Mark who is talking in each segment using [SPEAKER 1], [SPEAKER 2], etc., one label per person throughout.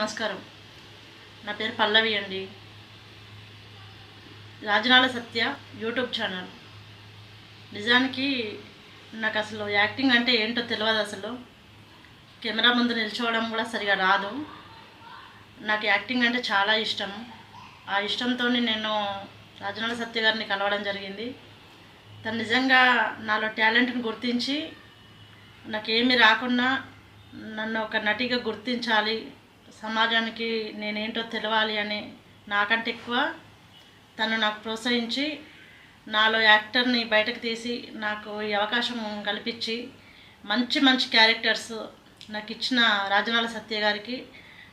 [SPEAKER 1] నమస్కారం. నా పేరు పల్లవి అండి. Rajanala Satya YouTube channel. నిజానికి నాకు అసలు యాక్టింగ్ అంటే ఏంటో తెలియదు అసలు. కెమెరా ముందు నిల్చోవడం కూడా సరిగా రాదు. నాకు యాక్టింగ్ అంటే చాలా ఇష్టం. ఆ ఇష్టంతో నేను రాజనాల సత్య గారిని కలవడం జరిగింది. తను నిజంగా నాలో టాలెంట్ని గుర్తించి నాకేమీ రాకున్నా నన్ను ఒక నటిగా గుర్తించాలి సమాజానికి నేనేంటో తెలవాలి అని నాకంటే ఎక్కువ తను నాకు ప్రోత్సహించి నాలో యాక్టర్ని బయటకు తీసి నాకు ఈ అవకాశం కల్పించి మంచి మంచి క్యారెక్టర్స్ నాకు ఇచ్చిన రాజనాల సత్య గారికి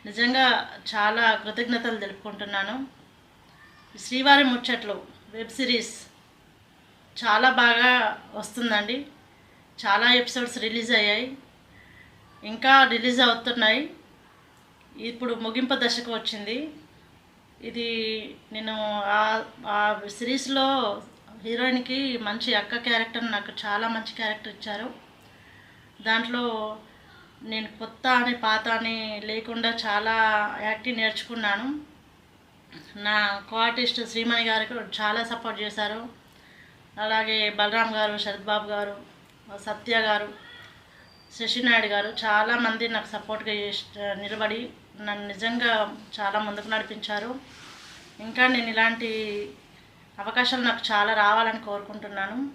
[SPEAKER 1] నిజంగా చాలా కృతజ్ఞతలు తెలుపుకుంటున్నాను. శ్రీవారి ముచ్చట్లు వెబ్ సిరీస్ చాలా బాగా వస్తుందండి. చాలా ఎపిసోడ్స్ రిలీజ్ అయ్యాయి. ఇంకా రిలీజ్ అవుతున్నాయి. ఇప్పుడు ముగింపు దశకు వచ్చింది. ఇది నేను ఆ- సిరీస్లో హీరోయిన్కి మంచి అక్క క్యారెక్టర్ నాకు చాలా మంచి క్యారెక్టర్ ఇచ్చారు. దాంట్లో నేను కొత్త అని పాత అని లేకుండా చాలా యాక్టింగ్ నేర్చుకున్నాను. నా కో ఆర్టిస్ట్ శ్రీమణి గారికి చాలా సపోర్ట్ చేశారు. అలాగే బలరాం గారు శరత్ బాబు గారు సత్య గారు శశినాయుడు గారు చాలామంది నాకు సపోర్ట్గా నిలబడి నన్ను నిజంగా చాలా ముందుకు నడిపించారు. ఇంకా నేను ఇలాంటి అవకాశాలు నాకు చాలా రావాలని కోరుకుంటున్నాను.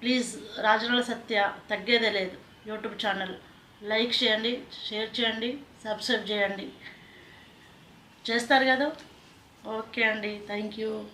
[SPEAKER 1] ప్లీజ్ రాజనల సత్య తగ్గేదే లేదు. యూట్యూబ్ ఛానల్ లైక్ చేయండి షేర్ చేయండి సబ్స్క్రైబ్ చేయండి. చేస్తారు కదా? ఓకే అండి. Thank you.